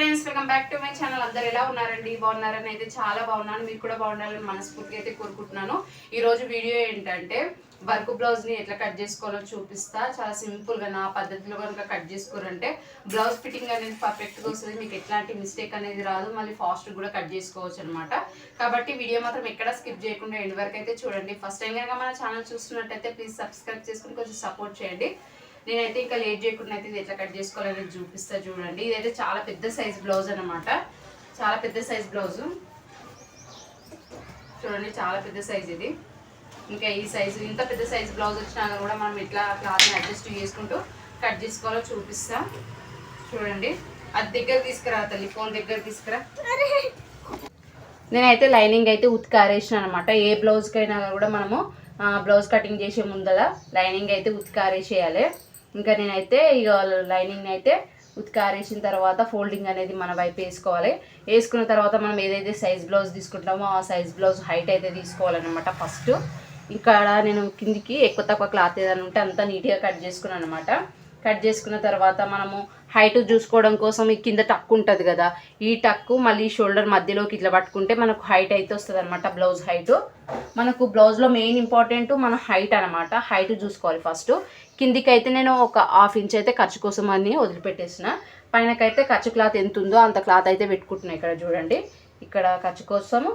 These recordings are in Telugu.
Friends welcome back to my channel. అందరు ఎలా ఉన్నారండి? బాగున్నారని అయితే చాలా బాగున్నాను. మీరు కూడా బాగుండాలని మనస్ఫూర్తిగా అయితే కోరుకుంటున్నాను. ఈరోజు వీడియో ఏంటంటే వర్క్ బ్లౌజ్ని ఎట్లా కట్ చేసుకోవాలో చూపిస్తా. చాలా సింపుల్గా నా పద్ధతిలో కనుక కట్ చేసుకోరంటే బ్లౌజ్ ఫిట్టింగ్ అనేది పర్ఫెక్ట్గా వస్తుంది. మీకు ఎట్లాంటి మిస్టేక్ అనేది రాదు. మళ్ళీ ఫాస్ట్ కూడా కట్ చేసుకోవచ్చు అనమాట కాబట్టి వీడియో మాత్రం ఎక్కడ స్కిప్ చేయకుండా ఎండ్ వరకు అయితే చూడండి. ఫస్ట్ టైం కనుక మన ఛానల్ చూస్తున్నట్టయితే ప్లీజ్ సబ్స్క్రైబ్ చేసుకుని కొంచెం సపోర్ట్ చేయండి. నేనైతే ఇంకా లేట్ చేయకుండా అయితే ఇది ఎట్లా కట్ చేసుకోవాలనేది చూపిస్తా చూడండి. ఇదైతే చాలా పెద్ద సైజ్ బ్లౌజ్ అనమాట చాలా పెద్ద సైజ్ బ్లౌజు. చూడండి చాలా పెద్ద సైజ్ ఇది. ఇంకా ఈ సైజు ఇంత పెద్ద సైజ్ బ్లౌజ్ వచ్చినా కూడా మనం ఎట్లా క్లాత్ని అడ్జస్ట్ చేసుకుంటూ కట్ చేసుకోవాలో చూపిస్తా. చూడండి. అది దగ్గర తీసుకురా తల్లి ఫోన్ దగ్గర తీసుకురా. నేనైతే లైనింగ్ అయితే ఉతికారేసిన అనమాట ఏ బ్లౌజ్కైనా కూడా మనము బ్లౌజ్ కటింగ్ చేసే ముందల లైనింగ్ అయితే ఉతికారేసేయాలి ఇంకా నేనైతే ఇక లైనింగ్ అయితే ఉతికారేసిన తర్వాత ఫోల్డింగ్ అనేది మన వైపు వేసుకోవాలి. వేసుకున్న తర్వాత మనం ఏదైతే సైజ్ బ్లౌజ్ తీసుకుంటామో ఆ సైజ్ బ్లౌజ్ హైట్ అయితే తీసుకోవాలన్నమాట ఫస్ట్. ఇక్కడ నేను కిందికి ఎక్కువ తక్కువ క్లాత్ ఏదైనా ఉంటే అంతా నీట్గా కట్ చేసుకున్నాను అనమాట కట్ చేసుకున్న తర్వాత మనము హైట్ చూసుకోవడం కోసం ఈ కింద టక్ ఉంటుంది కదా ఈ టక్కు మళ్ళీ షోల్డర్ మధ్యలోకి ఇట్లా పట్టుకుంటే మనకు హైట్ అయితే వస్తుంది అనమాట బ్లౌజ్ హైట్ మనకు బ్లౌజ్లో మెయిన్ ఇంపార్టెంట్ మన హైట్ అనమాట హైట్ చూసుకోవాలి ఫస్ట్ కిందికి అయితే నేను ఒక హాఫ్ ఇంచ్ అయితే ఖర్చు కోసం అని వదిలిపెట్టేసిన. పైనకైతే ఖర్చు క్లాత్ ఎంత ఉందో అంత క్లాత్ అయితే పెట్టుకుంటున్నాను ఇక్కడ చూడండి. ఇక్కడ ఖర్చు కోసము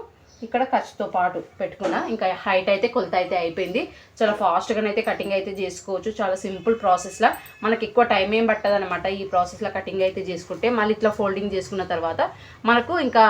ఇక్కడ ఖర్చుతో పాటు పెట్టుకున్నా. ఇంకా హైట్ అయితే కొలత అయితే అయిపోయింది. చాలా ఫాస్ట్గా అయితే కటింగ్ అయితే చేసుకోవచ్చు. చాలా సింపుల్ ప్రాసెస్లో మనకి ఎక్కువ టైం ఏం పట్టదు అనమాట ఈ ప్రాసెస్లో కటింగ్ అయితే చేసుకుంటే. మళ్ళీ ఇట్లా ఫోల్డింగ్ చేసుకున్న తర్వాత మనకు ఇంకా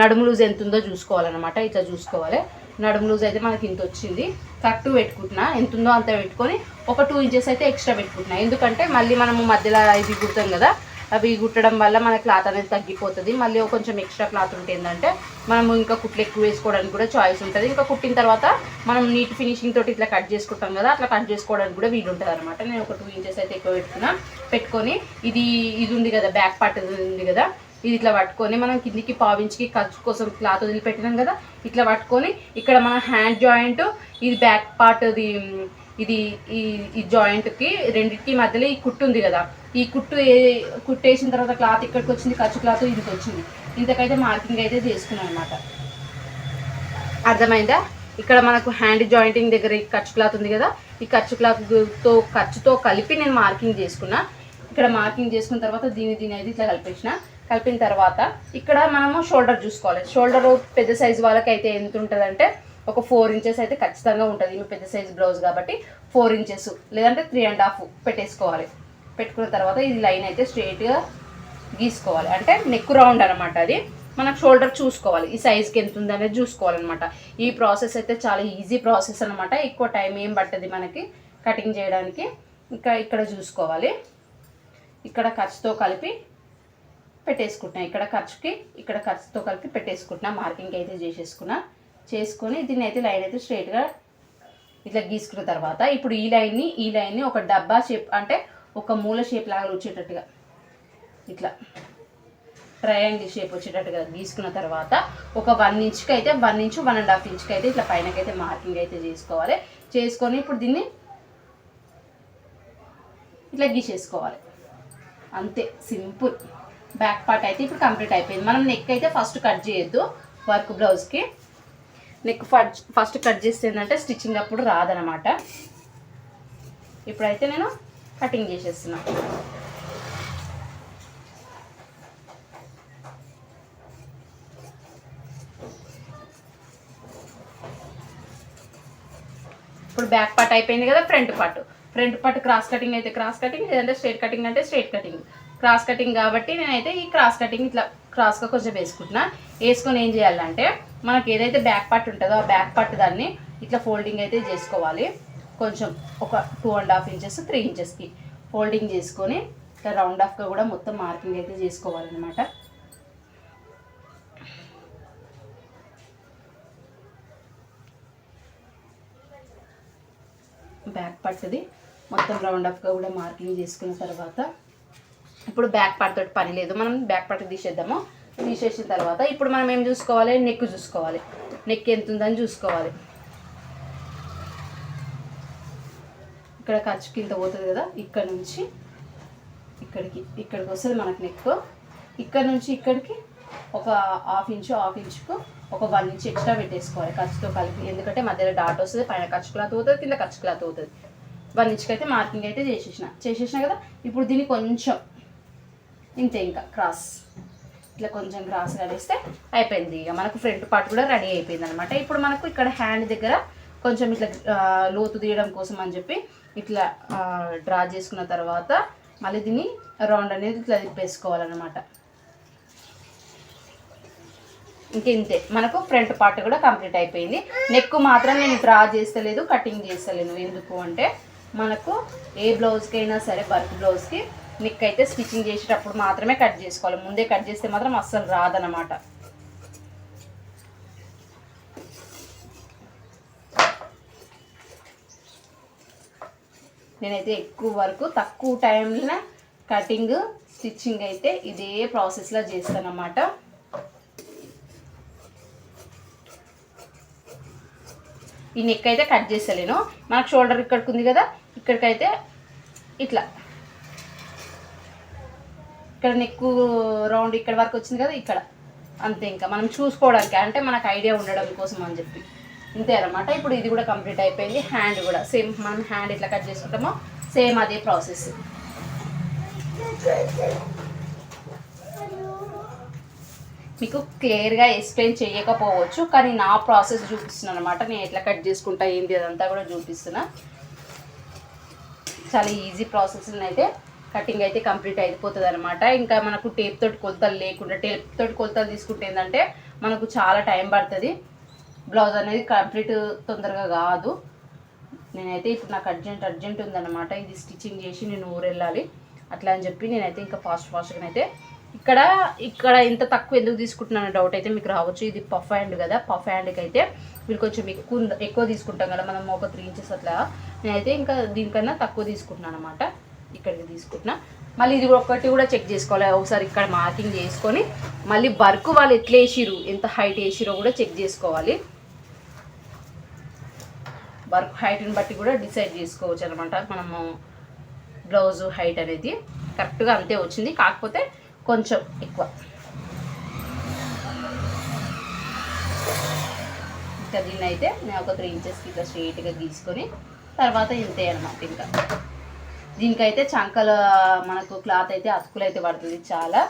నడుము లూజ్ ఎంత ఉందో చూసుకోవాలన్నమాట. ఇట్లా చూసుకోవాలి. నడుము లూజ్ అయితే మనకి ఇంత వచ్చింది. కరెక్ట్ పెట్టుకుంటున్నా. ఎంత ఉందో అంత పెట్టుకొని ఒక టూ ఇంచెస్ అయితే ఎక్స్ట్రా పెట్టుకుంటున్నా. ఎందుకంటే మళ్ళీ మనము మధ్యలో ఇది కుడతాం కదా. అవి కుట్టడం వల్ల మన క్లాత్ అనేది తగ్గిపోతుంది. మళ్ళీ కొంచెం ఎక్స్ట్రా క్లాత్ ఉంటే ఏంటంటే మనము ఇంకా కుట్లు ఎక్కువ వేసుకోవడానికి కూడా చాయిస్ ఉంటుంది. ఇంకా కుట్టిన తర్వాత మనం నీట్ ఫినిషింగ్ తోటి ఇట్లా కట్ చేసుకుంటాం కదా అట్లా కట్ చేసుకోవడానికి కూడా వీలు ఉంటుంది అనమాట నేను ఒక టూ ఇంచెస్ అయితే ఎక్కువ పెట్టుకున్నా. పెట్టుకొని ఇది ఇది ఉంది కదా బ్యాక్ పార్ట్ ఉంది కదా ఇది ఇట్లా పట్టుకొని మనం కిందికి పావించికి ఖర్చు కోసం క్లాత్ వదిలిపెట్టినాం కదా ఇట్లా పట్టుకొని ఇక్కడ మన హ్యాండ్ జాయింట్ ఇది బ్యాక్ పార్ట్ ఇది ఇది ఈ ఈ జాయింట్కి రెండింటికి మధ్యలో ఈ కుట్టు ఉంది కదా. ఈ కుట్టు ఏ కుట్టేసిన తర్వాత క్లాత్ ఇక్కడికి వచ్చింది ఖర్చు క్లాత్ ఇంటికి వచ్చింది. ఇంతకైతే మార్కింగ్ అయితే చేసుకున్నాం అనమాట అర్థమైందా? ఇక్కడ మనకు హ్యాండ్ జాయింటింగ్ దగ్గర ఈ ఖర్చు క్లాత్ ఉంది కదా. ఈ ఖర్చు క్లాత్తో ఖర్చుతో కలిపి నేను మార్కింగ్ చేసుకున్నా. ఇక్కడ మార్కింగ్ చేసుకున్న తర్వాత దీని దీని అయితే ఇట్లా కలిపేసిన. కలిపిన తర్వాత ఇక్కడ మనము షోల్డర్ చూసుకోవాలి. షోల్డర్ పెద్ద సైజు వాళ్ళకైతే ఎంత ఉంటుందంటే ఒక ఫోర్ ఇంచెస్ అయితే ఖచ్చితంగా ఉంటుంది. ఇవి పెద్ద సైజ్ బ్లౌజ్ కాబట్టి ఫోర్ ఇంచెస్. లేదంటే త్రీ అండ్ హాఫ్ పెట్టేసుకోవాలి. పెట్టుకున్న తర్వాత ఇది లైన్ అయితే స్ట్రేట్గా గీసుకోవాలి. అంటే నెక్ రౌండ్ అనమాట అది. మనకు షోల్డర్ చూసుకోవాలి. ఈ సైజ్కి ఎంత ఉంది అనేది చూసుకోవాలన్నమాట. ఈ ప్రాసెస్ అయితే చాలా ఈజీ ప్రాసెస్ అనమాట ఎక్కువ టైం ఏం పట్టదు మనకి కటింగ్ చేయడానికి. ఇంకా ఇక్కడ చూసుకోవాలి. ఇక్కడ ఖర్చుతో కలిపి పెట్టేసుకుంటున్నా. ఇక్కడ ఖర్చుకి ఇక్కడ ఖర్చుతో కలిపి పెట్టేసుకుంటున్నా. మార్కింగ్ అయితే చేసేసుకున్నా. చేసుకొని దీన్ని అయితే లైన్ అయితే స్ట్రైట్గా ఇట్లా గీసుకున్న తర్వాత ఇప్పుడు ఈ లైన్ని ఈ లైన్ని ఒక డబ్బా షేప్ అంటే ఒక మూల షేప్ లాగా వచ్చేటట్టుగా ఇట్లా ట్రయాంగిల్ షేప్ వచ్చేటట్టుగా గీసుకున్న తర్వాత ఒక వన్ ఇంచ్కి అయితే one inch one and half ఇంచ్కి అయితే ఇట్లా పైనకైతే మార్కింగ్ అయితే చేసుకోవాలి. చేసుకొని ఇప్పుడు దీన్ని ఇట్లా గీసేసుకోవాలి. అంతే సింపుల్. బ్యాక్ పార్ట్ అయితే ఇప్పుడు కంప్లీట్ అయిపోయింది. మనం నెక్ అయితే ఫస్ట్ కట్ చేయొద్దు వర్క్ బ్లౌజ్కి నెక్ ఫస్ట్ ఫస్ట్ కట్ చేస్తే ఏంటంటే స్టిచ్చింగ్ అప్పుడు రాదనమాట. ఇప్పుడైతే నేను కటింగ్ చేసేస్తున్నా. ఇప్పుడు బ్యాక్ పార్ట్ అయిపోయింది కదా front part front part cross cutting అయితే క్రాస్ కటింగ్ లేదంటే స్ట్రేట్ కటింగ్ అంటే స్ట్రేట్ కటింగ్ క్రాస్ కటింగ్ కాబట్టి నేనైతే ఈ క్రాస్ కటింగ్ ఇట్లా క్రాస్గా కొంచెం వేసుకుంటున్నా. వేసుకొని ఏం చేయాలంటే మనకి ఏదైతే బ్యాక్ పార్ట్ ఉంటుందో ఆ బ్యాక్ పార్ట్ దాన్ని ఇట్లా ఫోల్డింగ్ అయితే చేసుకోవాలి. కొంచెం ఒక two and half inches three ఇంచెస్కి ఫోల్డింగ్ చేసుకొని ఇట్లా రౌండ్ ఆఫ్గా కూడా మొత్తం మార్కింగ్ అయితే చేసుకోవాలన్నమాట. బ్యాక్ పట్టుది మొత్తం రౌండ్ ఆఫ్గా కూడా మార్కింగ్ చేసుకున్న తర్వాత ఇప్పుడు బ్యాక్ పార్ట్ తోటి పని లేదు. మనం బ్యాక్ పార్ట్ తీసేద్దాము. తీసేసిన తర్వాత ఇప్పుడు మనం ఏం చూసుకోవాలి? నెక్ చూసుకోవాలి. నెక్ ఎంత ఉందని చూసుకోవాలి. ఇక్కడ ఖర్చు కింద పోతుంది కదా? ఇక్కడ నుంచి ఇక్కడికి ఇక్కడికి వస్తుంది మనకు నెక్ ఇక్కడ నుంచి ఇక్కడికి ఒక హాఫ్ ఇంచు హాఫ్ ఇంచుకు ఒక వన్ ఇంచ్ ఎక్స్ట్రా పెట్టేసుకోవాలి ఖర్చుతో కలిపి. ఎందుకంటే మధ్యలో డాట్ వస్తుంది పైన ఖర్చు క్లాత్ అవుతుంది కింద ఖర్చు క్లాత్ అవుతుంది వన్ ఇంచ్కి అయితే మార్కింగ్ అయితే చేసేసిన. చేసేసిన కదా? ఇప్పుడు దీన్ని కొంచెం ఇంతే ఇంకా క్రాస్. ఇట్లా కొంచెం క్రాస్ కడిస్తే అయిపోయింది. ఇక మనకు ఫ్రంట్ పార్ట్ కూడా రెడీ అయిపోయింది అనమాట ఇప్పుడు మనకు ఇక్కడ హ్యాండ్ దగ్గర కొంచెం ఇట్లా లోతు తీయడం కోసం అని చెప్పి ఇట్లా డ్రా చేసుకున్న తర్వాత మళ్ళీ దీన్ని రౌండ్ అనేది ఇట్లా తిప్పేసుకోవాలన్నమాట. ఇంతే మనకు ఫ్రంట్ పార్ట్ కూడా కంప్లీట్ అయిపోయింది. నెక్ మాత్రం నేను డ్రా చేస్తలేదు కటింగ్ చేస్తలేను ఎందుకు అంటే మనకు ఏ బ్లౌజ్కి అయినా సరే వర్క్ బ్లౌజ్కి నెక్ అయితే స్టిచ్చింగ్ చేసేటప్పుడు మాత్రమే కట్ చేసుకోవాలి. ముందే కట్ చేస్తే మాత్రం అస్సలు రాదనమాట నేనైతే ఎక్కువ వరకు తక్కువ టైంలో కటింగ్ స్టిచ్చింగ్ అయితే ఇదే ప్రాసెస్లో చేస్తానమాట ఈ నెక్ అయితే కట్ చేసలేను మనకు షోల్డర్ ఇక్కడికి ఉంది కదా ఇక్కడికైతే ఇట్లా. ఇక్కడ ఎక్కువ రౌండ్ ఇక్కడ వరకు వచ్చింది కదా ఇక్కడ. అంతే ఇంకా. మనం చూసుకోవడానికి అంటే మనకు ఐడియా ఉండడం కోసం అని చెప్పి. ఇంతే అనమాట ఇప్పుడు ఇది కూడా కంప్లీట్ అయిపోయింది. హ్యాండ్ కూడా. సేమ్ మనం హ్యాండ్ ఇట్లా కట్ చేసుకుంటామో సేమ్ అదే ప్రాసెస్ మీకు క్లియర్గా ఎక్స్ప్లెయిన్ చేయకపోవచ్చు కానీ నా ప్రాసెస్ చూపిస్తున్నాను అనమాట నేను ఎట్లా కట్ చేసుకుంటా ఏంది అదంతా కూడా చూపిస్తున్నా. చాలా ఈజీ ప్రాసెస్ అయితే కటింగ్ అయితే కంప్లీట్ అయిపోతుంది అనమాట ఇంకా మనకు టేప్ తోటి కొలతలు లేకుండా టేప్ తోటి కొలతలు తీసుకుంటే ఏంటంటే మనకు చాలా టైం పడుతుంది. బ్లౌజ్ అనేది కంప్లీట్ తొందరగా కాదు. నేనైతే ఇప్పుడు నాకు అర్జెంట్ అర్జెంట్ ఉందన్నమాట. ఇది స్టిచ్చింగ్ చేసి నేను ఊరు వెళ్ళాలి అట్లా అని చెప్పి నేనైతే ఇంకా ఫాస్ట్ ఫాస్ట్గా అయితే ఇక్కడ ఇక్కడ ఇంత తక్కువ ఎందుకు తీసుకుంటున్నాను డౌట్ అయితే మీకు రావచ్చు. ఇది పఫ్ హ్యాండ్ కదా పఫ్ హ్యాండ్కి అయితే మీరు కొంచెం ఎక్కువ ఎక్కువ తీసుకుంటాం కదా మనం ఒక త్రీ ఇంచెస్ అట్లా. నేనైతే ఇంకా దీనికన్నా తక్కువ తీసుకుంటున్నాను అనమాట ఇక్కడికి తీసుకుంటున్నా. మళ్ళీ ఇది ఒకటి కూడా చెక్ చేసుకోవాలి. ఒకసారి ఇక్కడ మార్కింగ్ చేసుకొని మళ్ళీ వర్క్ వాళ్ళు ఎట్లా వేసిరు ఎంత హైట్ వేసిరో కూడా చెక్ చేసుకోవాలి. వర్క్ హైట్ని బట్టి కూడా డిసైడ్ చేసుకోవచ్చు అనమాట మనము బ్లౌజ్ హైట్ అనేది కరెక్ట్గా అంతే వచ్చింది. కాకపోతే కొంచెం ఎక్కువ. ఇంకా దీన్ని అయితే నేను ఒక త్రీ ఇంచెస్కి ఇట్లా స్ట్రెయిట్గా గీసుకొని తర్వాత ఇంతే అనమాట ఇంకా. దీనికైతే చంకల మనకు క్లాత్ అయితే అతుకులు అయితే పడుతుంది చాలా.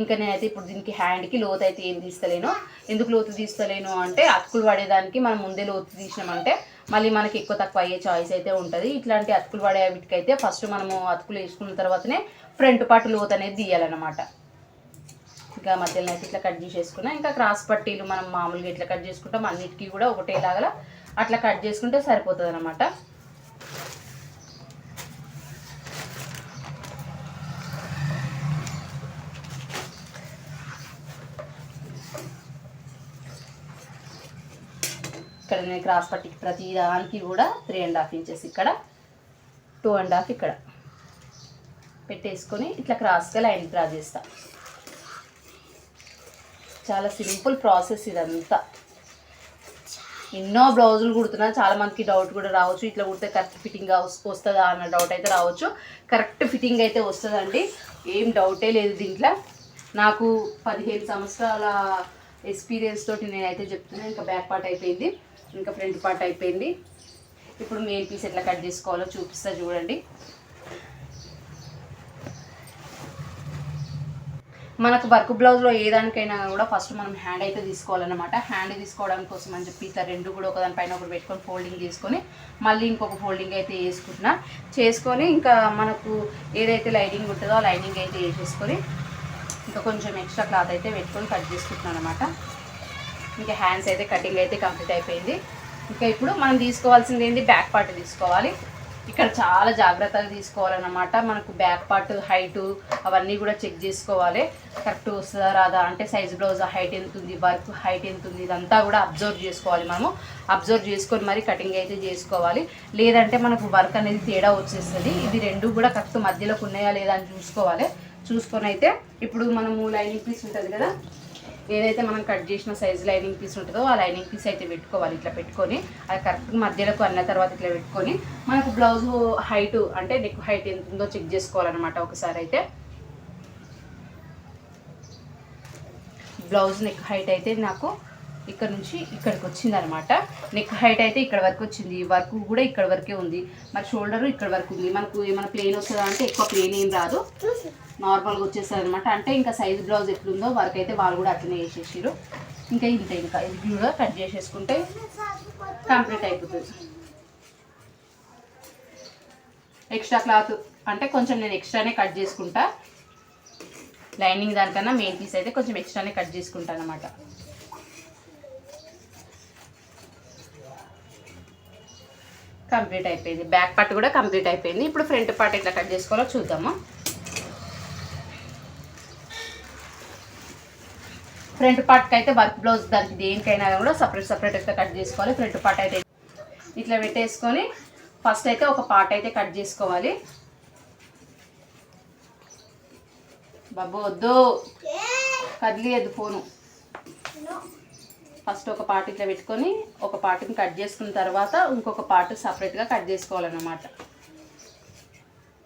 ఇంకా నేనైతే ఇప్పుడు దీనికి హ్యాండ్కి లోతు అయితే ఏం తీస్తలేను. ఎందుకు లోతు తీస్తలేను అంటే అతుకులు పడేదానికి మనం ముందే లోతు తీసినామంటే మళ్ళీ మనకి ఎక్కువ తక్కువ అయ్యే చాయిస్ అయితే ఉంటుంది. ఇట్లాంటి అతుకులు పడే వీటికైతే ఫస్ట్ మనము అతుకులు వేసుకున్న తర్వాతనే ఫ్రంట్ పార్ట్ లోతు అనేది తీయాలన్నమాట. ఇంకా మధ్యలో అయితే ఇట్లా కట్ చేసేసుకున్నా. ఇంకా క్రాస్ పట్టీలు మనం మామూలుగా ఇట్లా కట్ చేసుకుంటాం అన్నిటికీ కూడా ఒకటేలాగా అట్లా కట్ చేసుకుంటే సరిపోతుంది అనమాట ఇక్కడ క్రాస్ పట్టికి ప్రతి దానికి కూడా త్రీ అండ్ హాఫ్ ఇంచెస్ ఇక్కడ టూ అండ్ హాఫ్ ఇక్కడ. పెట్టేసుకొని ఇట్లా క్రాస్గా లైన్ డ్రా చేస్తా. చాలా సింపుల్ ప్రాసెస్ ఇదంతా. ఎన్నో బ్లౌజులు కుడుతున్నా చాలా మందికి డౌట్ కూడా రావచ్చు. ఇట్లా కుడితే కరెక్ట్ ఫిట్టింగ్గా వస్తుందా అన్న డౌట్ అయితే రావచ్చు. కరెక్ట్ ఫిట్టింగ్ అయితే వస్తుందండి. ఏం డౌటే లేదు దీంట్లో. నాకు పదిహేను సంవత్సరాల ఎక్స్పీరియన్స్ తోటి నేనైతే చెప్తున్నాను ఇంకా బ్యాక్ పార్ట్ అయిపోయింది. ఇంకా ఫ్రంట్ పార్ట్ అయిపోయింది. ఇప్పుడు మెయిన్ పీస్ ఎట్లా కట్ చేసుకోవాలో చూపిస్తా చూడండి. మనకు వర్క్ బ్లౌజ్లో ఏ దానికైనా కూడా ఫస్ట్ మనం హ్యాండ్ అయితే తీసుకోవాలన్నమాట. హ్యాండ్ తీసుకోవడానికి కోసం అని చెప్పి ఇట్లా రెండు కూడా ఒకదాని పైన ఒకటి పెట్టుకొని ఫోల్డింగ్ చేసుకొని మళ్ళీ ఇంకొక ఫోల్డింగ్ అయితే వేసుకుంటున్నా చేసుకొని ఇంకా మనకు ఏదైతే లైనింగ్ ఉంటుందో ఆ లైనింగ్ అయితే వేసేసుకొని ఇంకా కొంచెం ఎక్స్ట్రా క్లాత్ అయితే పెట్టుకొని కట్ చేసుకుంటున్నాను అనమాట ఇంకా హ్యాండ్స్ అయితే కటింగ్ అయితే కంప్లీట్ అయిపోయింది. ఇంకా ఇప్పుడు మనం తీసుకోవాల్సింది ఏంటి బ్యాక్ పార్ట్ తీసుకోవాలి. ఇక్కడ చాలా జాగ్రత్తగా తీసుకోవాలన్నమాట. మనకు బ్యాక్ పార్ట్ హైటు అవన్నీ కూడా చెక్ చేసుకోవాలి. కరెక్ట్ వస్తుందా రాదా? అంటే సైజ్ బ్లౌజ్ హైట్ ఎంత ఉంది? వర్క్ హైట్ ఎంత ఉంది? ఇదంతా కూడా అబ్జర్వ్ చేసుకోవాలి మనము. అబ్జర్వ్ చేసుకొని మరి కటింగ్ అయితే చేసుకోవాలి. లేదంటే మనకు వర్క్ అనేది తేడా వచ్చేస్తుంది. ఇది రెండు కూడా కరెక్ట్ మధ్యలోకి ఉన్నాయా లేదా అని చూసుకోవాలి. చూసుకొని అయితే ఇప్పుడు మనము లైనింగ్ పీస్ ఉంటుంది కదా? ఏదైతే మనం కట్ చేసిన సైజు లైనింగ్ పీస్ ఉంటుందో ఆ లైనింగ్ పీస్ అయితే పెట్టుకోవాలి. ఇట్లా పెట్టుకొని అది కరెక్ట్ మధ్యలోకి అన్న తర్వాత ఇట్లా పెట్టుకొని మనకు బ్లౌజ్ హైట్ అంటే నెక్ హైట్ ఎంత ఉందో చెక్ చేసుకోవాలన్నమాట ఒకసారి అయితే. బ్లౌజ్ నెక్ హైట్ అయితే నాకు ఇక్కడ నుంచి ఇక్కడికి వచ్చింది అనమాట నెక్ హైట్ అయితే ఇక్కడ వరకు వచ్చింది. వర్క్ కూడా ఇక్కడ వరకే ఉంది. మరి షోల్డర్ ఇక్కడ వరకు ఉంది. మనకు ఏమైనా ప్లేన్ వస్తుందా అంటే ఎక్కువ ప్లేన్ ఏం రాదు. నార్మల్గా వచ్చేస్తుంది అనమాట అంటే ఇంకా సైజ్ బ్లౌజ్ ఎట్లుందో వర్క్ అయితే వాళ్ళు కూడా అట్లనే వేసేసారు ఇంకా ఇంతే ఇంకా ఇది కూడా కట్ చేసేసుకుంటే కంప్లీట్ అయిపోతుంది. ఎక్స్ట్రా క్లాత్ అంటే కొంచెం నేను ఎక్స్ట్రానే కట్ చేసుకుంటా. లైనింగ్ దానికన్నా మెయిన్ పీస్ అయితే కొంచెం ఎక్స్ట్రానే కట్ చేసుకుంటాను అనమాట కంప్లీట్ అయిపోయింది. బ్యాక్ పార్ట్ కూడా కంప్లీట్ అయిపోయింది. ఇప్పుడు ఫ్రంట్ పార్ట్ ఎట్లా కట్ చేసుకోవాలో చూద్దాము? ఫ్రంట్ పార్ట్కి అయితే వర్క్ బ్లౌజ్ దానికి దేనికైనా కూడా సపరేట్ సపరేట్ అయితే కట్ చేసుకోవాలి. ఫ్రంట్ పార్ట్ అయితే ఇట్లా పెట్టేసుకొని ఫస్ట్ అయితే ఒక పార్ట్ అయితే కట్ చేసుకోవాలి. బాబు వద్దు. కదిలియద్దు ఫోను. ఫస్ట్ ఒక పార్ట్ ఇట్లా పెట్టుకొని ఒక పార్ట్ని కట్ చేసుకున్న తర్వాత ఇంకొక పార్ట్ సపరేట్గా కట్ చేసుకోవాలన్నమాట.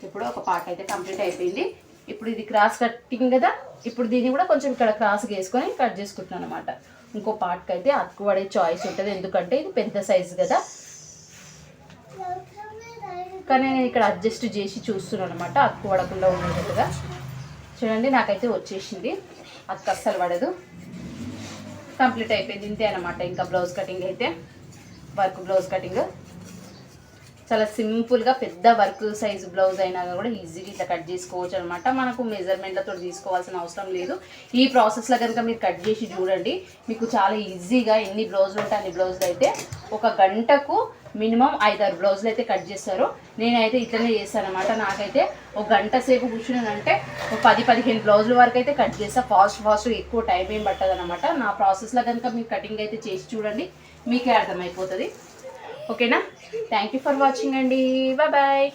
ఇప్పుడు ఒక పార్ట్ అయితే కంప్లీట్ అయిపోయింది. ఇప్పుడు ఇది క్రాస్ కట్టింగ్ కదా ఇప్పుడు దీన్ని కూడా కొంచెం ఇక్కడ క్రాస్గా వేసుకొని కట్ చేసుకుంటున్నాను అనమాట ఇంకో పార్ట్కి అయితే అతుకుపడే చాయిస్ ఉంటుంది. ఎందుకంటే ఇది పెద్ద సైజు కదా. కానీ నేను ఇక్కడ అడ్జస్ట్ చేసి చూస్తున్నాను అనమాట అతుకు పడకుండా ఉండేటట్టుగా. చూడండి నాకైతే వచ్చేసింది. అతుకు అస్సలు పడదు. కంప్లీట్ అయిపోయింది. ఇంతే అనమాట ఇంకా బ్లౌజ్ కటింగ్ అయితే. వర్క్ బ్లౌజ్ కటింగ్ చాలా సింపుల్గా పెద్ద వర్క్ సైజ్ బ్లౌజ్ అయినా కూడా ఈజీగా ఇట్లా కట్ చేసుకోవచ్చు అనమాట మనకు మెజర్మెంట్లతో తీసుకోవాల్సిన అవసరం లేదు. ఈ ప్రాసెస్లో కనుక మీరు కట్ చేసి చూడండి మీకు చాలా ఈజీగా ఎన్ని బ్లౌజులు ఉంటే అన్ని బ్లౌజులు అయితే ఒక గంటకు మినిమం ఐదారు బ్లౌజులు అయితే కట్ చేస్తారు. నేనైతే ఇట్లనే చేస్తాను అనమాట నాకైతే ఒక గంట సేపు కూర్చున్నానంటే ఒక పది పదిహేను బ్లౌజుల వరకు అయితే కట్ చేస్తా. ఫాస్ట్ ఫాస్ట్ ఎక్కువ టైం ఏం పట్టదనమాట నా ప్రాసెస్లో కనుక మీరు కటింగ్ అయితే చేసి చూడండి మీకే అర్థమైపోతుంది. ఓకేనా? థ్యాంక్ యూ ఫర్ వాచింగ్ అండి. Bye bye